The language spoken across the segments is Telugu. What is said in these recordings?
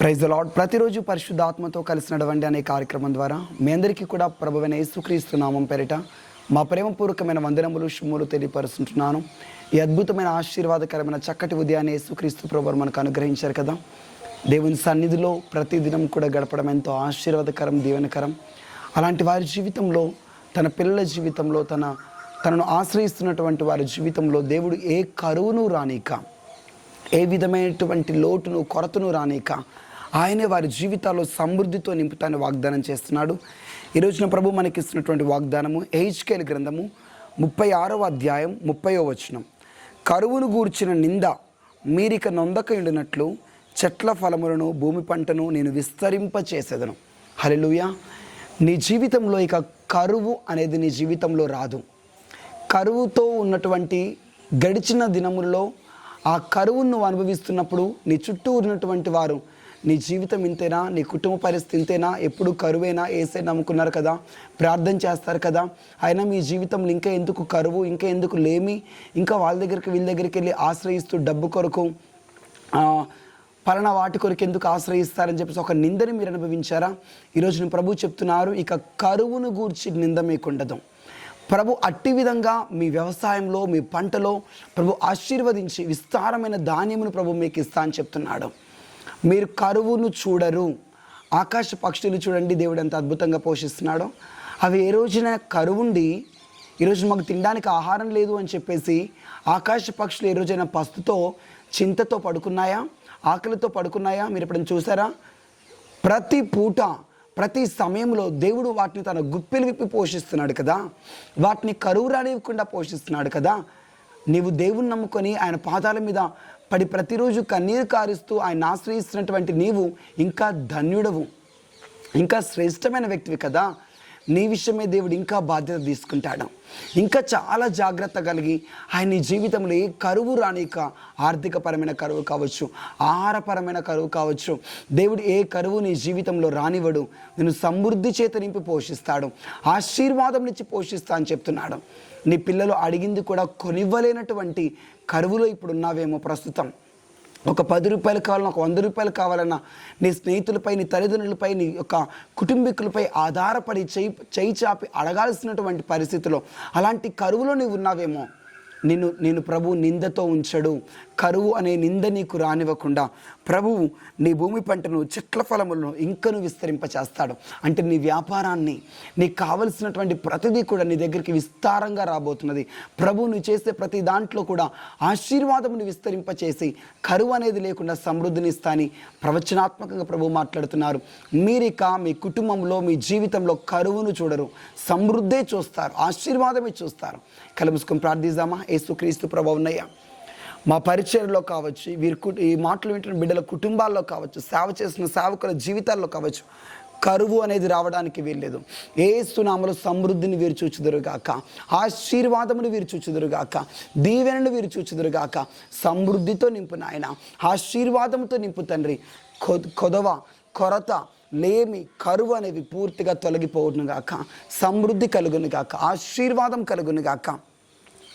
ప్రైజ్ లాడ్ ప్రతిరోజు పరిశుద్ధాత్మతో కలిసి నడవండి అనే కార్యక్రమం ద్వారా మీ అందరికీ కూడా ప్రభువైన యేసుక్రీస్తు నామం పేరిట మా ప్రేమపూర్వకమైన వందనములు శుమ్ములు తెలియపరుస్తుంటున్నాను. ఈ అద్భుతమైన ఆశీర్వాదకరమైన చక్కటి ఉదయాన్ని యేసుక్రీస్తు ప్రభువారు మనకు అనుగ్రహించారు కదా. దేవుని సన్నిధిలో ప్రతిదినం కూడా గడపడం ఎంతో ఆశీర్వాదకరం దీవెనకరం. అలాంటి వారి జీవితంలో తన పిల్లల జీవితంలో తన తనను ఆశ్రయిస్తున్నటువంటి వారి జీవితంలో దేవుడు ఏ కరువును రానిక ఏ విధమైనటువంటి లోటును కొరతను రానిక ఆయనే వారి జీవితాల్లో సమృద్ధితో నింపుతాన్ని వాగ్దానం చేస్తున్నాడు. ఈ రోజున ప్రభు మనకి ఇస్తున్నటువంటి వాగ్దానము ఎయిచ్కేల్ గ్రంథము ముప్పై ఆరవ అధ్యాయం ముప్పయో వచనం. కరువును గూర్చిన నింద మీరిక నొందక ఉండినట్లు చెట్ల ఫలములను భూమి పంటను నేను విస్తరింప చేసేదను హల్లెలూయా! నీ జీవితంలో ఇక కరువు అనేది నీ జీవితంలో రాదు. కరువుతో ఉన్నటువంటి గడిచిన దినముల్లో ఆ కరువును నువ్వు అనుభవిస్తున్నప్పుడు నీ చుట్టూ ఉన్నటువంటి వారు నీ జీవితం ఇంతేనా? నీ కుటుంబ పరిస్థితి ఇంతేనా? ఎప్పుడు కరువేనా ఏసే నమ్ముకున్నారు కదా? ప్రార్థన చేస్తారు కదా? అయినా మీ జీవితంలో ఇంకా ఎందుకు కరువు? ఇంకా ఎందుకు లేమి? ఇంకా వాళ్ళ దగ్గరికి వీళ్ళ దగ్గరికి వెళ్ళి ఆశ్రయిస్తూ డబ్బు కొరకు పలానా వాటి కొరకు ఎందుకు ఆశ్రయిస్తారని చెప్పేసి ఒక నిందని మీరు అనుభవించారా? ఈరోజు నేను ప్రభు చెప్తున్నారు ఇక కరువును గూర్చి నింద మీకుండదు ప్రభు అట్టి విధంగా మీ వ్యవసాయంలో మీ పంటలో ప్రభు ఆశీర్వదించి విస్తారమైన ధాన్యమును ప్రభు మీకు ఇస్తా అని చెప్తున్నాడు. మీరు కరువును చూడరు. ఆకాశ పక్షులు చూడండి దేవుడు ఎంత అద్భుతంగా పోషిస్తున్నాడో. అవి ఏ రోజున కరువుండి ఈరోజు మాకు తినడానికి ఆహారం లేదు అని చెప్పేసి ఆకాశ పక్షులు ఏ రోజైనా పస్తుతో చింతతో పడుకున్నాయా? ఆకలితో పడుకున్నాయా? మీరు ఎప్పుడైనా చూసారా? ప్రతి పూట ప్రతి సమయంలో దేవుడు వాటిని తన గుప్పెలు విప్పి పోషిస్తున్నాడు కదా. వాటిని కరువు రానివ్వకుండా పోషిస్తున్నాడు కదా. నీవు దేవుని నమ్ముకొని ఆయన పాదాల మీద పడి ప్రతిరోజు కన్నీరు కారుస్తూ ఆయన ఆశ్రయిస్తున్నటువంటి నీవు ఇంకా ధన్యుడవు. ఇంకా శ్రేష్టమైన వ్యక్తివి కదా. నీ విషయమే దేవుడు ఇంకా బాధ్యత తీసుకుంటాడు. ఇంకా చాలా జాగ్రత్త కలిగి ఆయన నీ జీవితంలో ఏ కరువు రానిక ఆర్థికపరమైన కరువు కావచ్చు ఆహారపరమైన కరువు కావచ్చు దేవుడు ఏ కరువు నీ జీవితంలో రానివ్వడు. నేను సమృద్ధి చేత నింపి పోషిస్తాడు. ఆశీర్వాదం నుంచి పోషిస్తా అని చెప్తున్నాడు. నీ పిల్లలు అడిగింది కూడా కొనివ్వలేనటువంటి కరువులో ఇప్పుడు ఉన్నావేమో ప్రస్తుతం. ఒక పది రూపాయలు కావాలన్నా ఒక వంద రూపాయలు కావాలన్నా నీ స్నేహితులపై నీ తల్లిదండ్రులపై నీ యొక్క కుటుంబీకులపై ఆధారపడి చేయి చేయి చాపి అడగాల్సినటువంటి పరిస్థితిలో అలాంటి కరువులో నీవు ఉన్నావేమో. నిన్ను నేను ప్రభు నిందతో ఉంచడు. కరువు అనే నింద నీకు రానివ్వకుండా ప్రభువు నీ భూమి పంటను చెట్ల ఫలములను ఇంకను విస్తరింపచేస్తాడు. అంటే నీ వ్యాపారాన్ని నీకు కావలసినటువంటి ప్రతిదీ కూడా నీ దగ్గరికి విస్తారంగా రాబోతున్నది. ప్రభు నువ్వు చేసే ప్రతి దాంట్లో కూడా ఆశీర్వాదమును విస్తరింపచేసి కరువు అనేది లేకుండా సమృద్ధిని ఇస్తాని ప్రవచనాత్మకంగా ప్రభు మాట్లాడుతున్నారు. మీరిక మీ కుటుంబంలో మీ జీవితంలో కరువును చూడరు. సమృద్ధే చూస్తారు. ఆశీర్వాదమే చూస్తారు. కలుముసుకొని ప్రార్థిద్దామా? యేసుక్రీస్తు ప్రభు ఉన్నయ్యా. మా పరిచయంలో కావచ్చు వీరి కు ఈ మాటలు వింటున్న బిడ్డల కుటుంబాల్లో కావచ్చు సేవ చేసిన సేవకుల జీవితాల్లో కావచ్చు కరువు అనేది రావడానికి వీల్లేదు. ఏ సునామలు సమృద్ధిని వీరు చూచుదురుగాక ఆశీర్వాదమును వీరు చూచుదురుగాక దీవెనను వీరు చూచుదురుగాక సమృద్ధితో నింపు నాయన ఆశీర్వాదంతో నింపు తండ్రి. కొదవ కొరత లేమి కరువు అనేవి పూర్తిగా తొలగిపోవును గాక సమృద్ధి కలుగునుగాక ఆశీర్వాదం కలుగునుగాక గాక.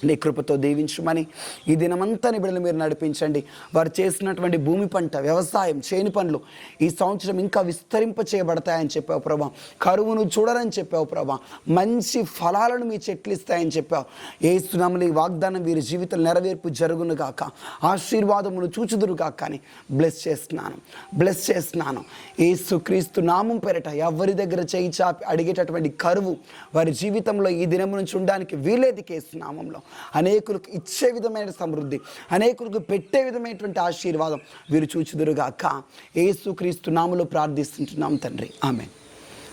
నీ కృపతో దీవించమని ఈ దినమంతా బిడ్డలు మీరు నడిపించండి. వారు చేసినటువంటి భూమి పంట వ్యవసాయం చేని పనులు ఈ సంవత్సరం ఇంకా విస్తరింప చేయబడతాయని చెప్పావు ప్రభా. కరువును చూడరని చెప్పావు ప్రభా. మంచి ఫలాలను మీ చెట్లు ఇస్తాయని చెప్పావు. ఏ సునాములు ఈ వాగ్దానం వీరి జీవితం నెరవేర్పు జరుగును గాక. ఆశీర్వాదమును చూచుదురు గాక అని బ్లెస్ చేస్తున్నాను. బ్లెస్ చేస్తున్నాను. ఏసు క్రీస్తు నామం పెరట ఎవరి దగ్గర చేయి చాపి అడిగేటటువంటి కరువు వారి జీవితంలో ఈ దినం నుంచి ఉండడానికి వీలేది కేసు నామంలో. అనేకులకు ఇచ్చే విధమైన సమృద్ధి అనేకులకు పెట్టే విధమైనటువంటి ఆశీర్వాదం వీరు చూచుదురుగాక ఏసు క్రీస్తు ప్రార్థిస్తుంటున్నాం తండ్రి. ఆమె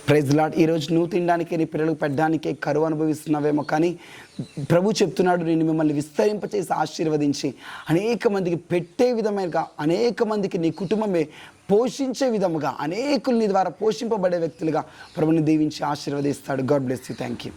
ప్రైజ్ లాడ్ ఈరోజు నువ్వు తినడానికి నీ పిల్లలకు పెట్టడానికే కరువు అనుభవిస్తున్నావేమో కానీ ప్రభు చెప్తున్నాడు నేను మిమ్మల్ని విస్తరింపచేసి ఆశీర్వదించి అనేక మందికి పెట్టే విధమైనగా అనేక మందికి నీ కుటుంబమే పోషించే విధముగా అనేకుల్ని నీ ద్వారా పోషింపబడే వ్యక్తులుగా ప్రభుని దీవించి ఆశీర్వదిస్తాడు. God bless you. Thank you.